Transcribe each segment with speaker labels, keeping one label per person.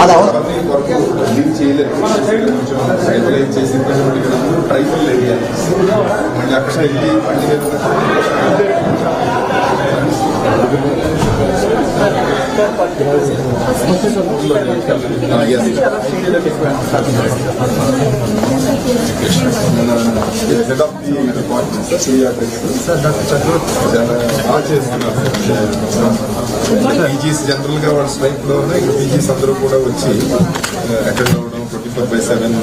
Speaker 1: అది అవును
Speaker 2: వరకు లీవ్ చేయలేదు కొంచెం రెగ్యులైజ్ చేసి ట్రైబల్ ఏరియా మళ్ళీ అక్కడ వెళ్ళి మళ్ళీ head of the department sir చాలా బాగా చేస్తున్నారు పీజీస్ జనరల్గా వాళ్ళ స్ట్రైక్లో ఉన్నాయి పీజీస్ అందరూ కూడా వచ్చి అటెండ్ అవ్వడం twenty four
Speaker 3: by seven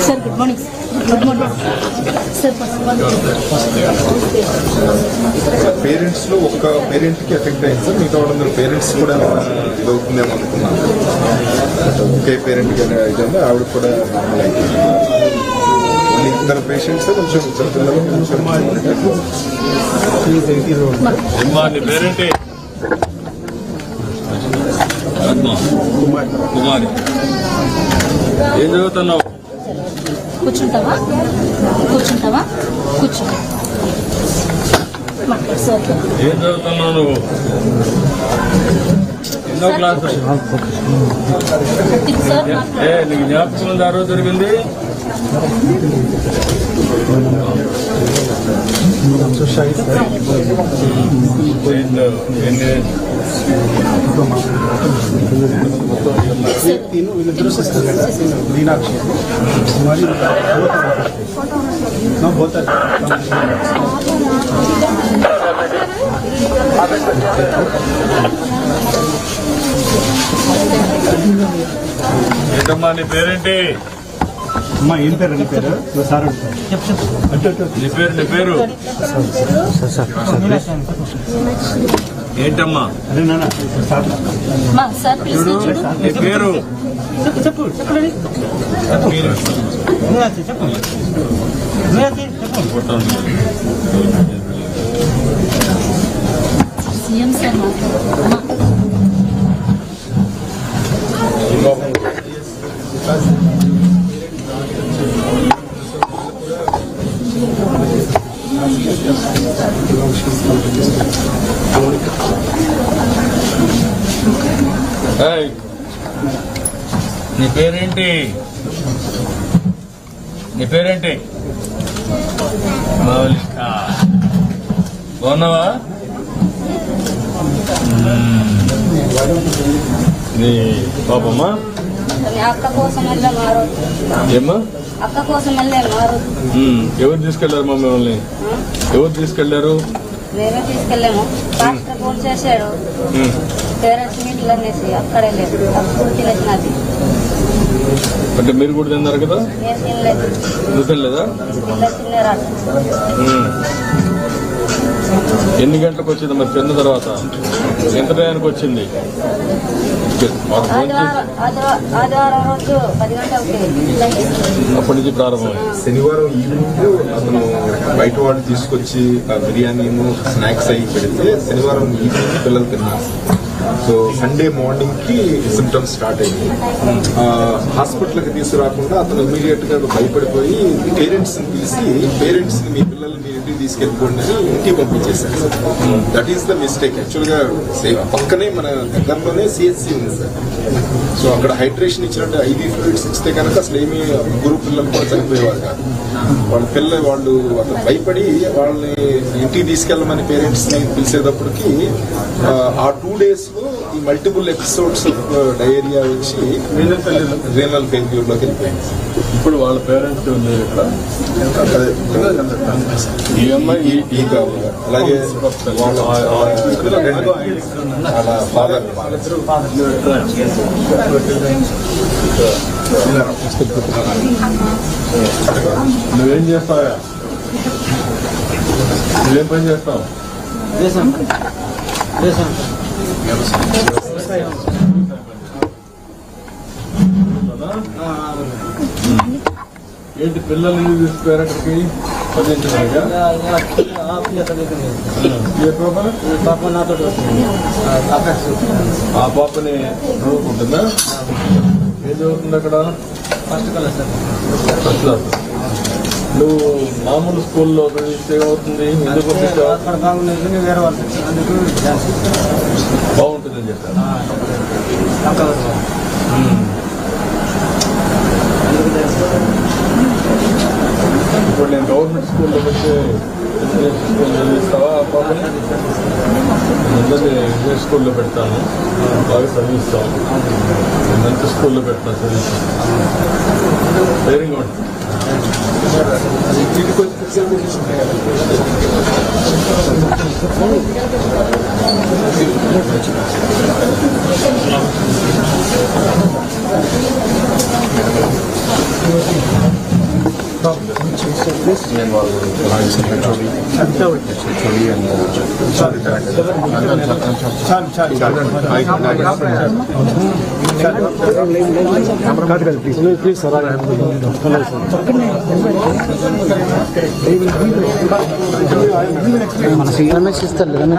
Speaker 3: sir good morning good
Speaker 2: morning sir పేరెంట్స్లో ఒక పేరెంట్కి ఎఫెక్ట్ అయింది సార్ మిగతా వాళ్ళందరూ పేరెంట్స్ కూడా అవుతుందేమో అనుకున్నాను. ఒకే పేరెంట్కి అయితే ఆవిడ కూడా నార్మల్ అయిపోయింది ఇద్దరు పేషెంట్స్ కొంచెం ఇద్దరు పిల్లలు కొంచెం
Speaker 4: కుమారి ఏం చదువుతున్నావు?
Speaker 3: కూర్చుంటావా? కూర్చుంటావా? కూర్చో.
Speaker 4: ఏం చదువుతున్నావు నువ్వు? ఎన్నో క్లాస్? నీకు జ్ఞాపకం ఆ రోజు జరిగింది?
Speaker 1: నేను వీళ్ళిద్దరూ సిస్టర్ కదా మీనాక్షి మరి
Speaker 4: ఏంటమ్మా నీ పేరేంటి?
Speaker 1: అమ్మా ఏం పేరు? నీ పేరు? సార్ చెప్పు చెప్పు. అటు అటు
Speaker 4: నీ పేరు నీ పేరు? ఏంటమ్మా?
Speaker 1: అరే నాన్న సార్.
Speaker 3: చూడు
Speaker 4: నీ పేరు?
Speaker 1: చెప్పు చెప్పు చెప్పు చెప్పు
Speaker 3: సీఎం సార్
Speaker 4: నీ పేరేంటి? నీ పేరేంటి? మౌలిక బాగున్నావా. నీ పాపమ్మా?
Speaker 5: అక్క కోసం
Speaker 4: ఏమ్మా?
Speaker 5: అక్క కోసం.
Speaker 4: ఎవరు తీసుకెళ్ళారు మా మిమ్మల్ని? ఎవరు తీసుకెళ్ళారు?
Speaker 5: మేమే తీసుకెళ్ళాము. పాస్టర్ ఫోన్ చేశాడు. పేరెంట్స్ మీట్లు అనేసి అక్కడే లేదు.
Speaker 4: అంటే మీరు కూడా తిన్నారు కదా? నువ్వు తినలేదా. ఎన్ని గంటలకు వచ్చింది మరి తిన్న తర్వాత? ఎంత టయానికి వచ్చింది? అప్పటి నుంచి ప్రారంభమైంది.
Speaker 2: శనివారం ఈవినింగ్ అతను బయట వాళ్ళు తీసుకొచ్చి ఆ బిర్యానీను స్నాక్స్ అయి పెడితే శనివారం ఈవినింగ్ పిల్లలు తిన్నారు. సో సండే మార్నింగ్కి సిమ్టమ్స్ స్టార్ట్ అయ్యింది హాస్పిటల్కి తీసుకురాకుండా అతను ఇమీడియట్గా భయపడిపోయి పేరెంట్స్ని పిలిచి పేరెంట్స్ని మీ పిల్లలు మీ ఇంటికి తీసుకెళ్ళిపోండి అని ఇంటికి పంపించేశారు. దట్ ఈస్ ద మిస్టేక్ యాక్చువల్గా సే- పక్కనే మన దగ్గరలోనే సిఎస్సి ఉంది సార్. సో అక్కడ హైడ్రేషన్ ఇచ్చినట్టు ఐవీ ఫ్లూయిడ్స్ ఇస్తే కనుక అసలు ఏమీ ముగ్గురు పిల్లలు కూడా చనిపోయేవారు కాదు. వాళ్ళ పిల్ల వాళ్ళు అక్కడ భయపడి వాళ్ళని ఇంటికి తీసుకెళ్ళమని పేరెంట్స్ని పిలిచేటప్పటికి ఆ, టూ డేస్లో ఈ మల్టిపుల్ ఎపిసోడ్స్ డయేరియా వచ్చి రీనల్ ఫెయిల్యూర్లోకి. వెళ్ళిపోయింది
Speaker 4: ఇప్పుడు వాళ్ళ పేరెంట్స్ ఉన్నారు ఇక్కడ. ఈ అమ్మాయి ఈ-
Speaker 2: కావాలి. అలాగే వాళ్ళ ఫాదర్
Speaker 4: నువ్వేం చేస్తావా? నువ్వేం పని చేస్తావు? ఏంటి పిల్లలు ఎందుకు తీసుకుపోయారు అక్కడికి? చదివించడానికా? ఏ పాప?
Speaker 6: పాప నాతో
Speaker 4: ఆ పాపని చదువుకుంటుందా? ఏం చదువుతుంది అక్కడ?
Speaker 6: ఫస్ట్
Speaker 4: క్లాస్ నువ్వు మామూలు స్కూల్లో చదివిస్తే ఏమవుతుంది? ఎందుకు బాగుంటుందని చెప్పాను ఇప్పుడు నేను గవర్నమెంట్ స్కూల్లో పెడితే ఇంజనీరింగ్ స్కూల్ చదివిస్తావా పాపని అందరినీ ఇంజనీరింగ్ స్కూల్లో పెడతాను బాగా చదివిస్తాం నేను మంచి స్కూల్లో పెడతాను చదివిస్తాను ధైర్యంగా ఉంటుంది
Speaker 1: చాలు చాలు ప్లీజ్ సార్
Speaker 6: మన సీఎంఎస్ ఇస్తారు కదా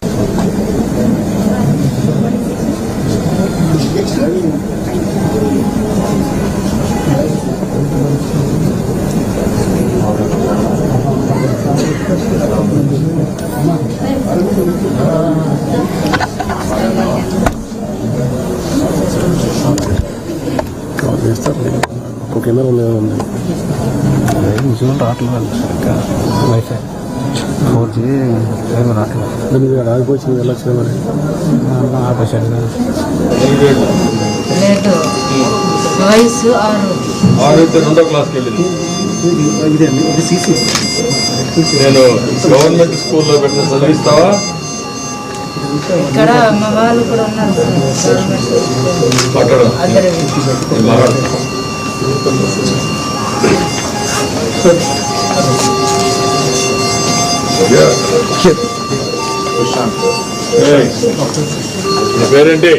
Speaker 3: డ్యూటీ అండి తర్వాత
Speaker 7: ఒక కెమెరా ఉంది ఉంది నిజం రావట్లేదు సరిగ్గా వైఫై ఫోర్ జీ ఏమి రావట్లేదు ఆగిపోయింది వెళ్ళొచ్చు మరి? ఆపేశాడు
Speaker 3: లేదు. వయసు ఆరు.
Speaker 4: ఆరైతే రెండో క్లాస్కి వెళ్ళింది. నేను గవర్నమెంట్ స్కూల్లో పెట్టిన చదివిస్తావా?
Speaker 3: ఇక్కడ మా వాళ్ళు కూడా ఉన్నారు అందరూ.
Speaker 4: పేరేంటి?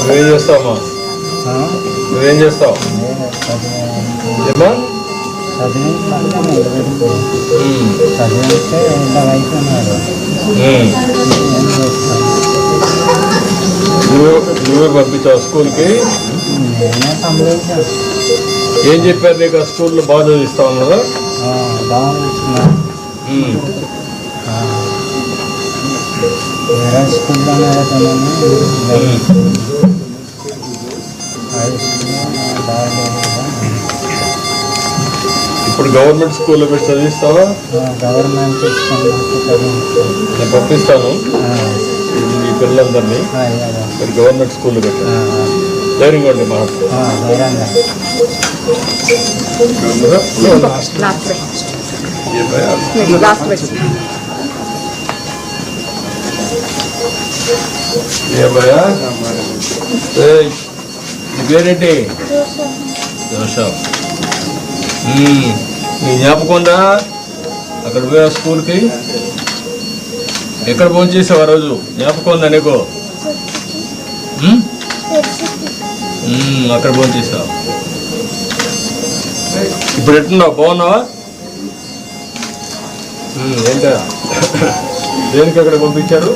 Speaker 4: నువ్వేం చేస్తావమ్మా నువ్వేం చేస్తావు? ఏమ్మా? ఉమ్. ఉమ్. నువ్వే నువ్వే పంపించావు స్కూల్కి. ఏం చెప్పారు నీకు? ఆ స్కూల్లో బాగా చదివిస్తా
Speaker 6: బాగాలేదు
Speaker 4: ఇప్పుడు గవర్నమెంట్ స్కూల్లో పెట్టి చదివిస్తావా?
Speaker 6: గవర్నమెంట్
Speaker 4: నేను పంపిస్తాను. ఈ పిల్లలందరినీ. గవర్నమెంట్ స్కూల్లో పెట్టండి. ధైర్యంగా ఉండి మా
Speaker 6: ధైర్యంగా.
Speaker 4: ఏ భయా ఏయ్, నీ పేరేంటి? మ్మ్. నీ జ్ఞాపకం ఉందా? అక్కడ పోయా స్కూల్కి? ఎక్కడ ఫోన్ చేసావు ఆ రోజు? జ్ఞాపకం ఉందా నీకు? అక్కడ ఫోన్ చేసావు ఇప్పుడు ఎట్టున్నావు బాగున్నావా? ఏంటా? దేనికి అక్కడ పంపించారు?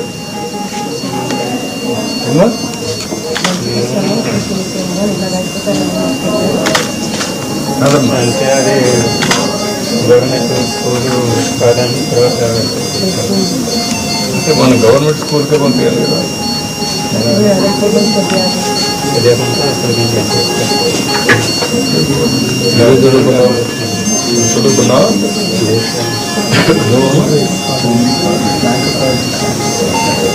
Speaker 4: ఏమ్మా? కాదమ్మా.
Speaker 6: అంటే అది గవర్నమెంట్ స్కూల్ కాదని తర్వాత
Speaker 4: అంటే మన గవర్నమెంట్ స్కూల్కే పంపించాలి కదా.
Speaker 6: లేకుండా అక్కడికి
Speaker 4: నువ్వు చదువుకున్నావు చదువుకున్నావు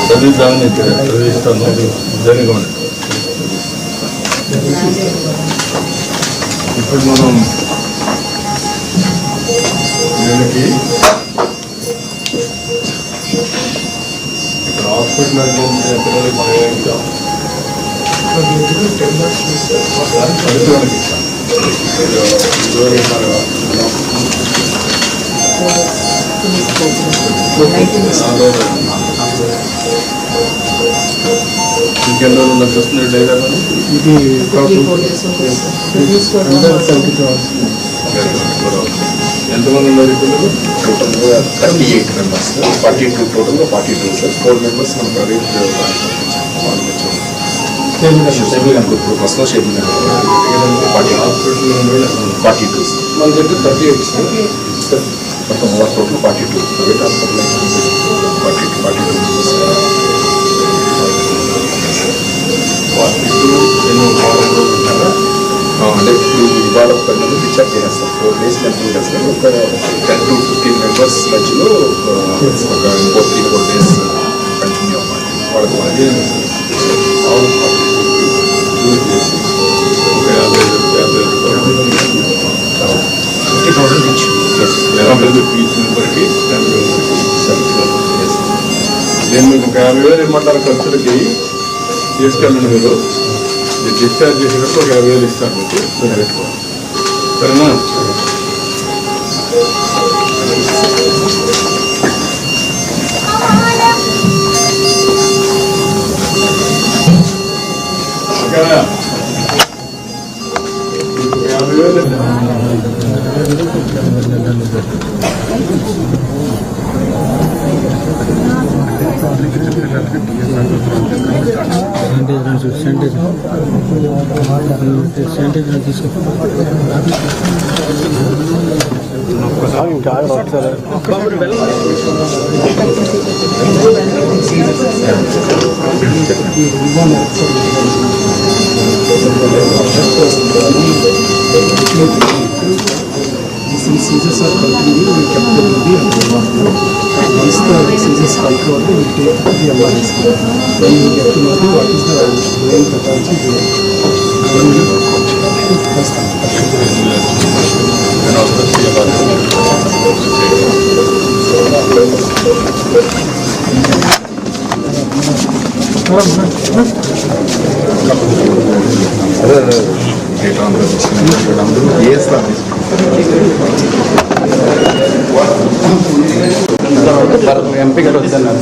Speaker 4: చదివిద్దామని చదివిస్తాను ఇప్పుడు మనం వీళ్ళకి ఇక్కడ హాస్పిటల్ అంటే పిల్లలకి మనం ఏం ఇస్తాం పది వాళ్ళకి ఇస్తాం ఇదివరకు మన ఇంకెన్ని రోజులు వస్తుంది
Speaker 1: ఇది
Speaker 4: ఎంతమంది ఉన్నారు ఇప్పుడు టోటల్గా
Speaker 2: thirty eight members forty two టోటల్గా forty two sir four members మన ప్రైవేట్ ఇప్పుడు first shaping forty forty two
Speaker 4: మన దగ్గర థర్టీ ఎయిట్ సార్
Speaker 2: మొత్తం total forty two private hospital forty two forty two
Speaker 4: forty two ఎన్నో వారం రోజులు
Speaker 2: అంటే ఇప్పుడు ఇవాళ ఒక పది మంది డిశ్చార్జ్ చేస్తాం ఫోర్ డేస్ కంటిన్యూ చేస్తాం ఒక టెన్ టు ఫిఫ్టీన్ మెంబర్స్ మధ్యలో ఒక ఇంకో త్రీ ఫోర్ డేస్ కంటిన్యూ అవ్వాలి వాళ్ళకి
Speaker 4: అదే నేను మీకు ఒక యాభై వేలు ఇమ్మంటారు ఖర్చులకి తీసుకెళ్ళండి మీరు మీరు డిశ్చార్జ్ చేసినప్పుడు ఒక యాభై వేలు ఇస్తాను. మీకు సరేనా
Speaker 7: సెంటేజ్ సెంటేజ్ సెంటేజ్ I'm guy up
Speaker 1: to Caesar's are cultivated, we kept them in the umbrella. Once the Caesar's culture, we take the umbrella. Then you get to know what is the real Patanji doing. Then
Speaker 2: you first
Speaker 7: MP గారు వద్దన్నారు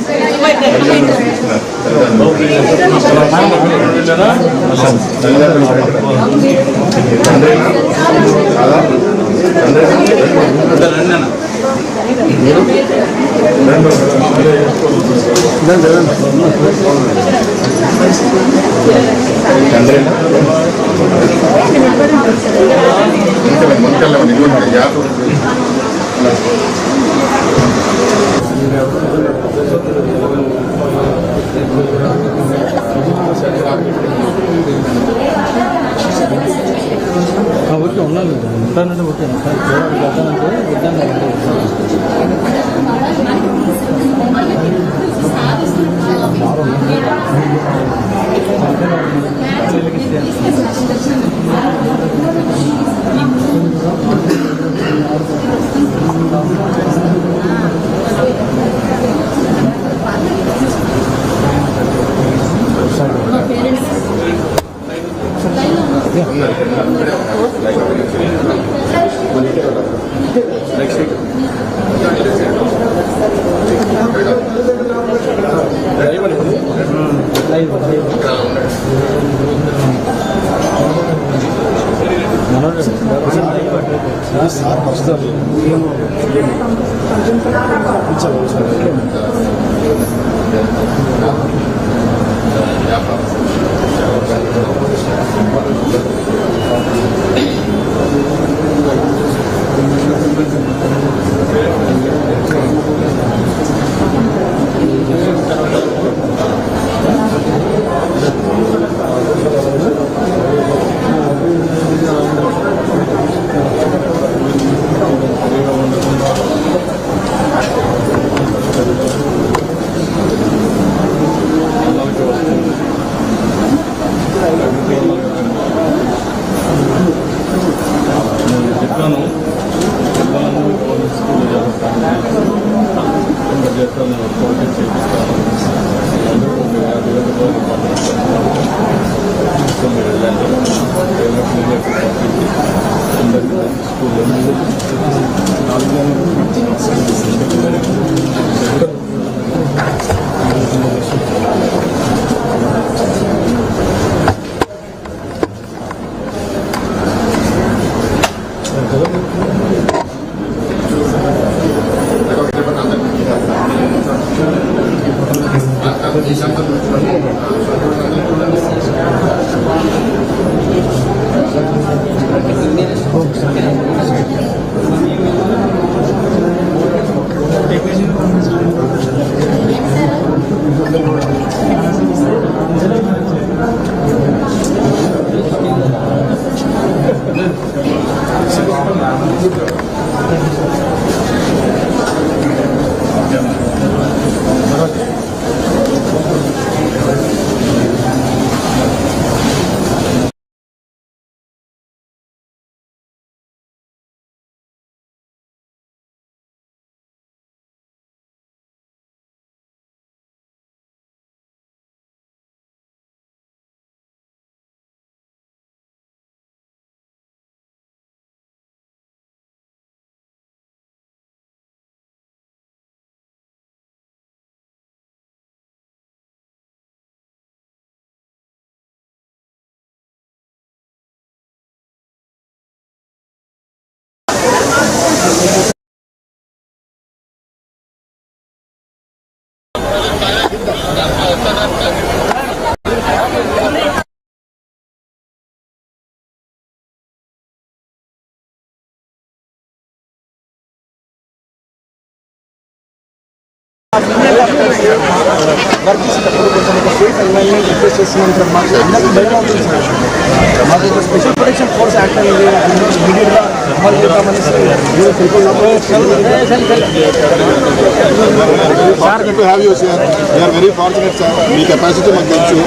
Speaker 8: ಮುಂಚೆಲ್ಲ ಅವನಿಗೆ ಯಾರು
Speaker 9: work చేసేటప్పుడు కొంచెం ఒక safe environment request చేస్తున్నాం sir మాకు అందరికీ భయం అవుతుంది సార్ మాకు ఒక స్పెషల్ ప్రొటెక్షన్ ఫోర్స్ యాక్ట్ అనేది ఇమీడియట్గా అమలు చేద్దామని
Speaker 4: sir to have you sir we are very fortunate sir me capacity మాకు తెలుసు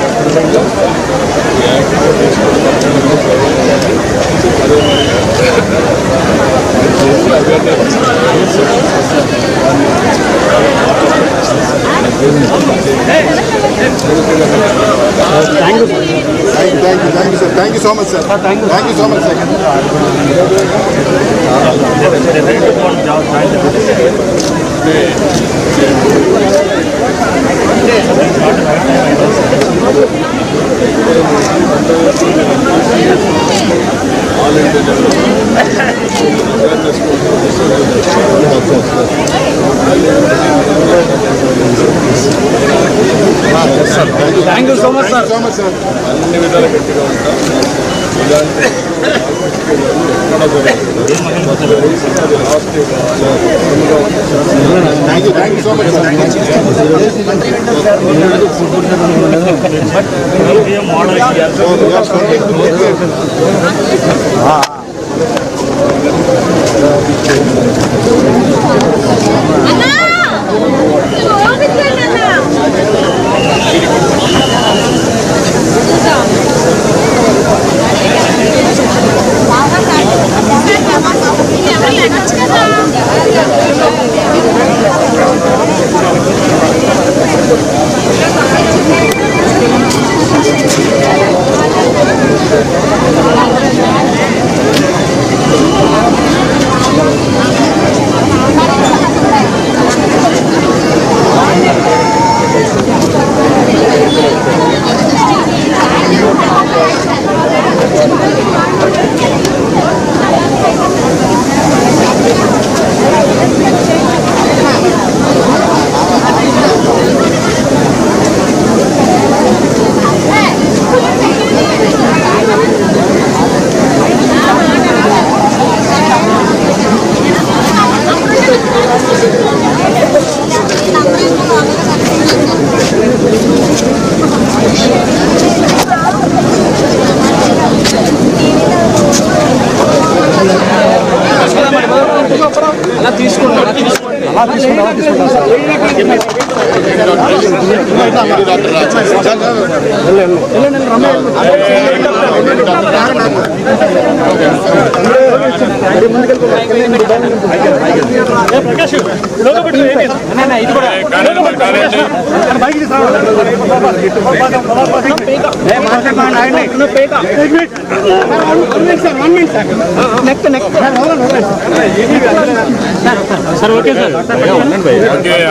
Speaker 4: Thank you. Thank you, thank you, thank
Speaker 8: you, sir. Thank you so much, sir. Thank
Speaker 4: you, thank you so much, sir. Thank you.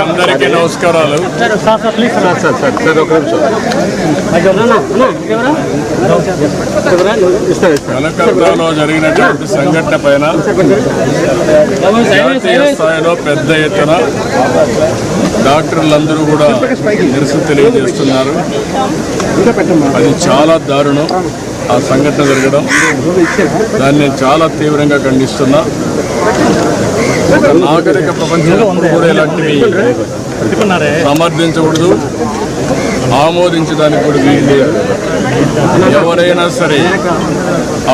Speaker 4: అందరికీ నమస్కారాలు కలకత్తాలో జరిగినటువంటి సంఘటన పైన జాతీయ స్థాయిలో పెద్ద ఎత్తున డాక్టర్లందరూ కూడా నిరసన తెలియజేస్తున్నారు. అది చాలా దారుణం. ఆ సంఘటన జరగడం. దాన్ని నేను చాలా తీవ్రంగా ఖండిస్తున్నా. ఒక నాగరిక ప్రపంచంలో కూడా ఇలాంటివి సమర్థించకూడదు. ఆమోదించడానికి కూడా వీలు లేదు. ఎవరైనా సరే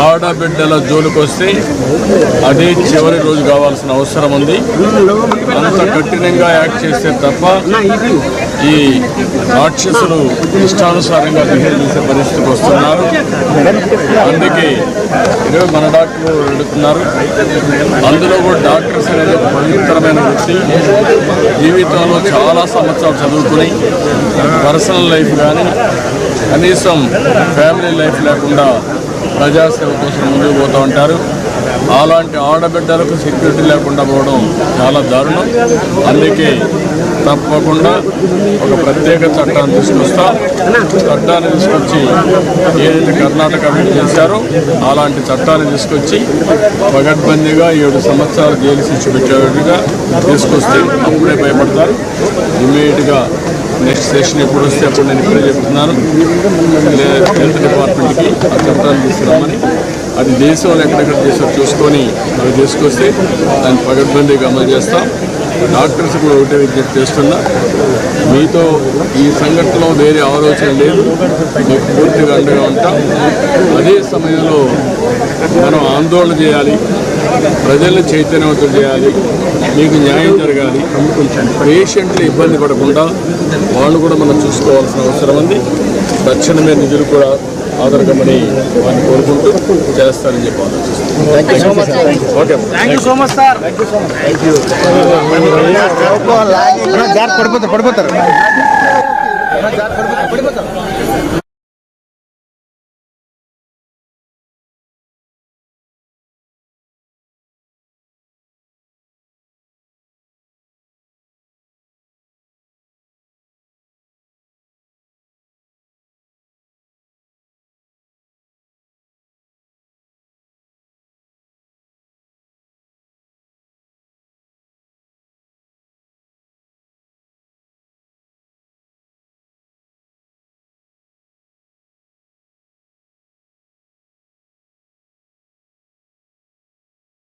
Speaker 4: ఆడబిడ్డల జోలికొస్తే అదే చివరి రోజు కావాల్సిన అవసరం ఉంది. అంత కఠినంగా యాక్ట్ చేస్తే తప్ప ఈ రాక్షసులు ఇష్టానుసారంగా బిహేవ్ చేసే పరిస్థితికి వస్తున్నారు. అందుకే ఇరవై మన డాక్టర్లు వెళుతున్నారు అందులో కూడా డాక్టర్స్ అనేది ఒక పవిత్రమైన వృత్తి. జీవితంలో చాలా సంవత్సరాలు చదువుకుని పర్సనల్ లైఫ్ కానీ కనీసం ఫ్యామిలీ లైఫ్ లేకుండా ప్రజాసేవ కోసం ముందుకు పోతూ ఉంటారు. అలాంటి ఆడబిడ్డలకు సెక్యూరిటీ లేకుండా పోవడం చాలా దారుణం. అందుకే తప్పకుండా ఒక ప్రత్యేక చట్టాన్ని తీసుకొస్తాం. చట్టాన్ని తీసుకొచ్చి ఏదైతే కర్ణాటక వీళ్ళు చేశారో అలాంటి చట్టాన్ని తీసుకొచ్చి పగడ్బందీగా ఏడు సంవత్సరాలు జైలు శిక్ష పెట్టేట్టుగా తీసుకొస్తే అప్పుడే భయపడతారు. ఇమీడియట్గా నెక్స్ట్ సెషన్ ఎప్పుడు వస్తే అప్పుడు నేను ఇప్పుడే చెప్తున్నాను. హెల్త్ డిపార్ట్మెంట్కి ఆ చట్టాన్ని తీసుకురామని అది దేశంలో ఎక్కడెక్కడ చేసారో చూసుకొని అవి తీసుకొస్తే దాన్ని పగడ్బందీగా అమలు చేస్తాం. డాక్టర్స్ కూడా ఒకటే విజ్ఞప్తి చేస్తున్నా. మీతో ఈ సంఘటనలో వేరే ఆలోచన లేదు. మీకు పూర్తిగా అండగా ఉంటాం. అదే సమయంలో మనం ఆందోళన చేయాలి. ప్రజల్ని చైతన్యవంతం చేయాలి. మీకు న్యాయం జరగాలి. పేషెంట్లు ఇబ్బంది పడకుండా వాళ్ళు కూడా మనం చూసుకోవాల్సిన అవసరం ఉంది. తక్షణమే నిధులు కూడా ఆదరగమని వారిని కోరుకుంటూ చేస్తారని చెప్పి
Speaker 8: పడిపోతారు పడిపోతారు